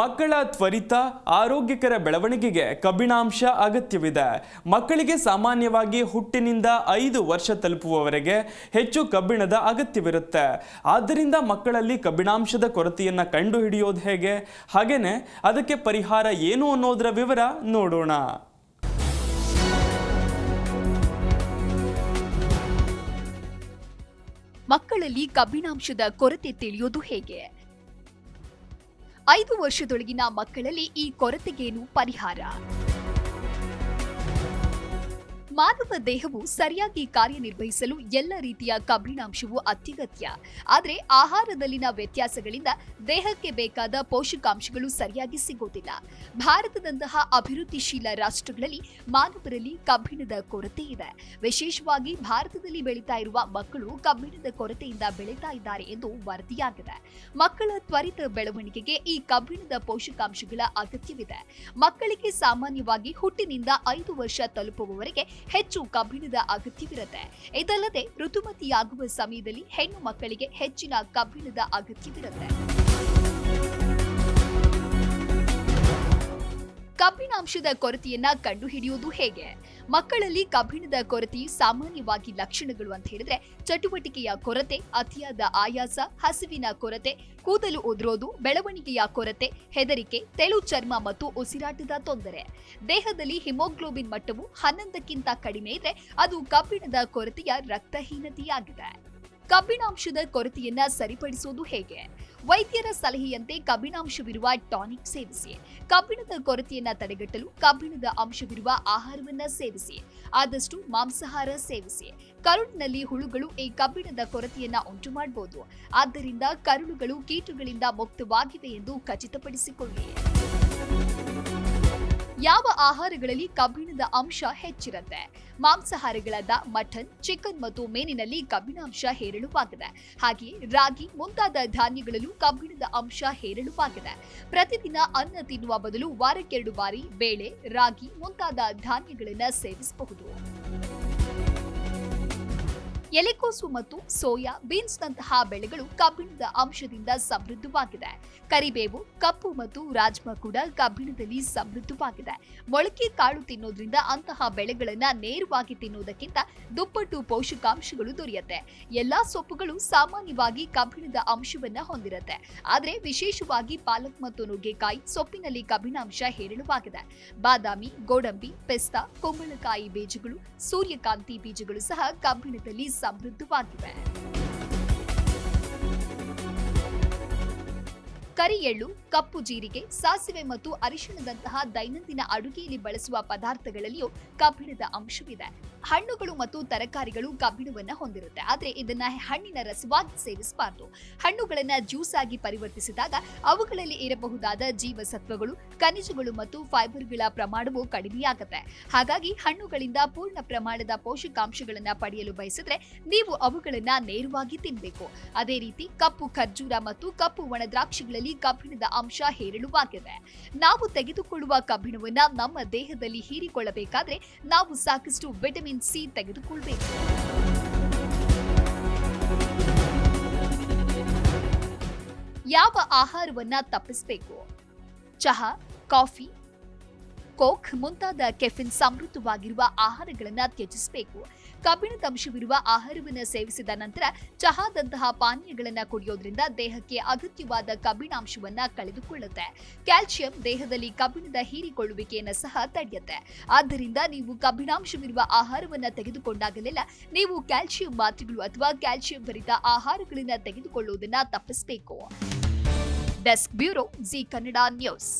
ಮಕ್ಕಳ ತ್ವರಿತ, ಆರೋಗ್ಯಕರ ಬೆಳವಣಿಗೆಗೆ ಕಬ್ಬಿಣಾಂಶ ಅಗತ್ಯವಿದೆ. ಮಕ್ಕಳಿಗೆ ಸಾಮಾನ್ಯವಾಗಿ ಹುಟ್ಟಿನಿಂದ ಐದು ವರ್ಷ ತಲುಪುವವರೆಗೆ ಹೆಚ್ಚು ಕಬ್ಬಿಣದ ಅಗತ್ಯವಿರುತ್ತೆ. ಆದ್ದರಿಂದ ಮಕ್ಕಳಲ್ಲಿ ಕಬ್ಬಿಣಾಂಶದ ಕೊರತೆಯನ್ನು ಕಂಡುಹಿಡಿಯೋದು ಹೇಗೆ? ಹಾಗೆಯೇ ಅದಕ್ಕೆ ಪರಿಹಾರ ಏನು ಅನ್ನೋದರ ವಿವರ ನೋಡೋಣ. ಮಕ್ಕಳಲ್ಲಿ ಕಬ್ಬಿಣಾಂಶದ ಕೊರತೆ ತಿಳಿಯೋದು ಹೇಗೆ? ಐದು ವರ್ಷದೊಳಗಿನ ಮಕ್ಕಳಲ್ಲಿ ಈ ಕೊರತೆಗೇನು ಪರಿಹಾರ? ಮಾನವ ದೇಹವು ಸರಿಯಾಗಿ ಕಾರ್ಯನಿರ್ವಹಿಸಲು ಎಲ್ಲ ರೀತಿಯ ಕಬ್ಬಿಣಾಂಶವು ಅತ್ಯಗತ್ಯ. ಆದರೆ ಆಹಾರದಲ್ಲಿನ ವ್ಯತ್ಯಾಸಗಳಿಂದ ದೇಹಕ್ಕೆ ಬೇಕಾದ ಪೋಷಕಾಂಶಗಳು ಸರಿಯಾಗಿ ಸಿಗೋದಿಲ್ಲ. ಭಾರತದಂತಹ ಅಭಿವೃದ್ಧಿಶೀಲ ರಾಷ್ಟ್ರಗಳಲ್ಲಿ ಮಾನವರಲ್ಲಿ ಕಬ್ಬಿಣದ ಕೊರತೆ ಇದೆ. ವಿಶೇಷವಾಗಿ ಭಾರತದಲ್ಲಿ ಬೆಳೀತಾ ಇರುವ ಮಕ್ಕಳು ಕಬ್ಬಿಣದ ಕೊರತೆಯಿಂದ ಬೆಳೀತಾ ಇದ್ದಾರೆ ಎಂದು ವರದಿಯಾಗಿದೆ. ಮಕ್ಕಳ ತ್ವರಿತ ಬೆಳವಣಿಗೆಗೆ ಈ ಕಬ್ಬಿಣದ ಪೋಷಕಾಂಶಗಳ ಅಗತ್ಯವಿದೆ. ಮಕ್ಕಳಿಗೆ ಸಾಮಾನ್ಯವಾಗಿ ಹುಟ್ಟಿನಿಂದ ಐದು ವರ್ಷ ತಲುಪುವವರೆಗೆ ಹೆಚ್ಚು ಕಬ್ಬಿಣದ ಅಗತ್ಯವಿರುತ್ತೆ. ಇದಲ್ಲದೆ ಋತುಮತಿಯಾಗುವ ಸಮಯದಲ್ಲಿ ಹೆಣ್ಣು ಮಕ್ಕಳಿಗೆ ಹೆಚ್ಚಿನ ಕಬ್ಬಿಣದ ಅಗತ್ಯವಿರುತ್ತೆ. ಕಬ್ಬಿಣಾಂಶದ ಕೊರತೆಯನ್ನ ಕಂಡುಹಿಡಿಯುವುದು ಹೇಗೆ? ಮಕ್ಕಳಲ್ಲಿ ಕಬ್ಬಿಣದ ಕೊರತೆಯು ಸಾಮಾನ್ಯವಾಗಿ ಲಕ್ಷಣಗಳು ಅಂತ ಹೇಳಿದ್ರೆ ಚಟುವಟಿಕೆಯ ಕೊರತೆ, ಅತಿಯಾದ ಆಯಾಸ, ಹಸಿವಿನ ಕೊರತೆ, ಕೂದಲು ಉದುರೋದು, ಬೆಳವಣಿಗೆಯ ಕೊರತೆ, ಹೆದರಿಕೆ, ತೆಳು ಚರ್ಮ ಮತ್ತು ಉಸಿರಾಟದ ತೊಂದರೆ. ದೇಹದಲ್ಲಿ ಹಿಮೋಗ್ಲೋಬಿನ್ ಮಟ್ಟವು ಹನ್ನೊಂದಕ್ಕಿಂತ ಕಡಿಮೆ ಇದ್ರೆ ಅದು ಕಬ್ಬಿಣದ ಕೊರತೆಯ ರಕ್ತಹೀನತೆಯಾಗಿದೆ. ಕಬ್ಬಿಣಾಂಶದ ಕೊರತೆಯನ್ನ ಸರಿಪಡಿಸುವುದು ಹೇಗೆ? ವೈದ್ಯರ ಸಲಹೆಯಂತೆ ಕಬ್ಬಿಣಾಂಶವಿರುವ ಟಾನಿಕ್ ಸೇವಿಸಿ. ಕಬ್ಬಿಣದ ಕೊರತೆಯನ್ನ ತಡೆಗಟ್ಟಲು ಕಬ್ಬಿಣದ ಅಂಶವಿರುವ ಆಹಾರವನ್ನ ಸೇವಿಸಿ. ಆದಷ್ಟು ಮಾಂಸಾಹಾರ ಸೇವಿಸಿ. ಕರುಳಿನಲ್ಲಿ ಹುಳುಗಳು ಈ ಕಬ್ಬಿಣದ ಕೊರತೆಯನ್ನ ಉಂಟು ಮಾಡಬಹುದು ಆದ್ದರಿಂದ ಕರುಳುಗಳು ಕೀಟಗಳಿಂದ ಮುಕ್ತವಾಗಿವೆ ಎಂದು ಖಚಿತಪಡಿಸಿಕೊಳ್ಳಿ. ಯಾವ ಆಹಾರಗಳಲ್ಲಿ ಕಬ್ಬಿಣದ ಅಂಶ ಹೆಚ್ಚಿರುತ್ತೆ? ಮಾಂಸಾಹಾರಗಳಾದ ಮಟನ್, ಚಿಕನ್ ಮತ್ತು ಮೇನಿನಲ್ಲಿ ಕಬ್ಬಿಣಾಂಶ ಹೇರಳವಾಗಿದೆ. ಹಾಗೆಯೇ ರಾಗಿ, ಮುಂತಾದ ಧಾನ್ಯಗಳಲ್ಲೂ ಕಬ್ಬಿಣದ ಅಂಶ ಹೇರಳವಾಗಿದೆ. ಪ್ರತಿದಿನ ಅನ್ನ ತಿನ್ನುವ ಬದಲು ವಾರಕ್ಕೆರಡು ಬಾರಿ ಬೇಳೆ, ರಾಗಿ, ಮುಂತಾದ ಧಾನ್ಯಗಳನ್ನು ಸೇವಿಸಬಹುದು. ಎಲೆಕೋಸು ಮತ್ತು ಸೋಯಾ ಬೀನ್ಸ್ನಂತಹ ಬೆಳೆಗಳು ಕಬ್ಬಿಣದ ಅಂಶದಿಂದ ಸಮೃದ್ಧವಾಗಿದೆ. ಕರಿಬೇವು, ಕಪ್ಪು ಮತ್ತು ರಾಜ್ಮಾ ಕೂಡ ಕಬ್ಬಿಣದಲ್ಲಿ ಸಮೃದ್ಧವಾಗಿದೆ. ಮೊಳಕೆ ಕಾಳು ತಿನ್ನೋದ್ರಿಂದ ಅಂತಹ ಬೆಳೆಗಳನ್ನ ನೇರವಾಗಿ ತಿನ್ನುವುದಕ್ಕಿಂತ ದುಪ್ಪಟ್ಟು ಪೋಷಕಾಂಶಗಳು ದೊರೆಯುತ್ತೆ. ಎಲ್ಲಾ ಸೊಪ್ಪುಗಳು ಸಾಮಾನ್ಯವಾಗಿ ಕಬ್ಬಿಣದ ಅಂಶವನ್ನ ಹೊಂದಿರುತ್ತೆ. ಆದ್ರೆ ವಿಶೇಷವಾಗಿ ಪಾಲಕ್ ಮತ್ತು ನುಗ್ಗೆಕಾಯಿ ಸೊಪ್ಪಿನಲ್ಲಿ ಕಬ್ಬಿಣಾಂಶ ಹೇರಳವಾಗಿದೆ. ಬಾದಾಮಿ, ಗೋಡಂಬಿ, ಪೆಸ್ತಾ, ಕುಂಬಳಕಾಯಿ ಬೀಜಗಳು, ಸೂರ್ಯಕಾಂತಿ ಬೀಜಗಳು ಸಹ ಕಬ್ಬಿಣದಲ್ಲಿ ಸಮೃದ್ಧವಾಗಿವೆ ಕರಿ ಎಳ್ಳು ಕಪ್ಪು ಜೀರಿಗೆ, ಸಾಸಿವೆ ಮತ್ತು ಅರಿಶಿಣದಂತಹ ದೈನಂದಿನ ಅಡುಗೆಯಲ್ಲಿ ಬಳಸುವ ಪದಾರ್ಥಗಳಲ್ಲಿಯೂ ಕಬ್ಬಿಣದ ಅಂಶವಿದೆ. ಹಣ್ಣುಗಳು ಮತ್ತು ತರಕಾರಿಗಳು ಕಬ್ಬಿಣವನ್ನ ಹೊಂದಿರುತ್ತೆ. ಆದ್ರೆ ಇದನ್ನ ಹಣ್ಣಿನ ರಸವಾಗಿ ಸೇವಿಸಬಾರದು. ಹಣ್ಣುಗಳನ್ನ ಜ್ಯೂಸ್ ಆಗಿ ಪರಿವರ್ತಿಸಿದಾಗ ಅವುಗಳಲ್ಲಿ ಇರಬಹುದಾದ ಜೀವಸತ್ವಗಳು, ಖನಿಜಗಳು ಮತ್ತು ಫೈಬರ್ಗಳ ಪ್ರಮಾಣವು ಕಡಿಮೆಯಾಗುತ್ತೆ. ಹಾಗಾಗಿ ಹಣ್ಣುಗಳಿಂದ ಪೂರ್ಣ ಪ್ರಮಾಣದ ಪೋಷಕಾಂಶಗಳನ್ನ ಪಡೆಯಲು ಬಯಸಿದ್ರೆ ನೀವು ಅವುಗಳನ್ನ ನೇರವಾಗಿ ತಿನ್ನಬೇಕು ಅದೇ ರೀತಿ ಕಪ್ಪು ಖರ್ಜೂರ ಮತ್ತು ಕಪ್ಪು ಒಣ ದ್ರಾಕ್ಷಿಗಳಲ್ಲಿ ಕಬ್ಬಿಣದ ಅಂಶ ಹೇರಳವಾಗಿದೆ. ನಾವು ತೆಗೆದುಕೊಳ್ಳುವ ಕಬ್ಬಿಣವನ್ನ ನಮ್ಮ ದೇಹದಲ್ಲಿ ಹೀರಿಕೊಳ್ಳಬೇಕಾದ್ರೆ ನಾವು ಸಾಕಷ್ಟು ವಿಟಮಿನ್ ಸಿ ತೆಗೆದುಕೊಳ್ಬೇಕು. ಯಾವ ಆಹಾರವನ್ನ ತಪ್ಪಿಸಬೇಕು? ಚಹಾ, ಕಾಫಿ ಕೋಕ್ ಮುಂತಾದ ಕೆಫಿನ್ ಸಮೃದ್ಧವಾಗಿರುವ ಆಹಾರಗಳನ್ನು ತ್ಯಜಿಸಬೇಕು. ಕಬ್ಬಿಣದ ಅಂಶವಿರುವ ಆಹಾರವನ್ನು ಸೇವಿಸಿದ ನಂತರ ಚಹಾದಂತಹ ಪಾನೀಯಗಳನ್ನು ಕುಡಿಯೋದ್ರಿಂದ ದೇಹಕ್ಕೆ ಅಗತ್ಯವಾದ ಕಬ್ಬಿಣಾಂಶವನ್ನು ಕಳೆದುಕೊಳ್ಳುತ್ತೆ. ಕ್ಯಾಲ್ಸಿಯಂ ದೇಹದಲ್ಲಿ ಕಬ್ಬಿಣದ ಹೀರಿಕೊಳ್ಳುವಿಕೆಯನ್ನು ಸಹ ತಡೆಯುತ್ತೆ. ಆದ್ದರಿಂದ ನೀವು ಕಬ್ಬಿಣಾಂಶವಿರುವ ಆಹಾರವನ್ನು ತೆಗೆದುಕೊಂಡಾಗಲೆಲ್ಲ ನೀವು ಕ್ಯಾಲ್ಸಿಯಂ ಮಾತ್ರೆಗಳು ಅಥವಾ ಕ್ಯಾಲ್ಸಿಯಂ ಭರಿತ ಆಹಾರಗಳನ್ನು ತೆಗೆದುಕೊಳ್ಳುವುದನ್ನು ತಪ್ಪಿಸಬೇಕು. Desk bureau Zee Kannada news.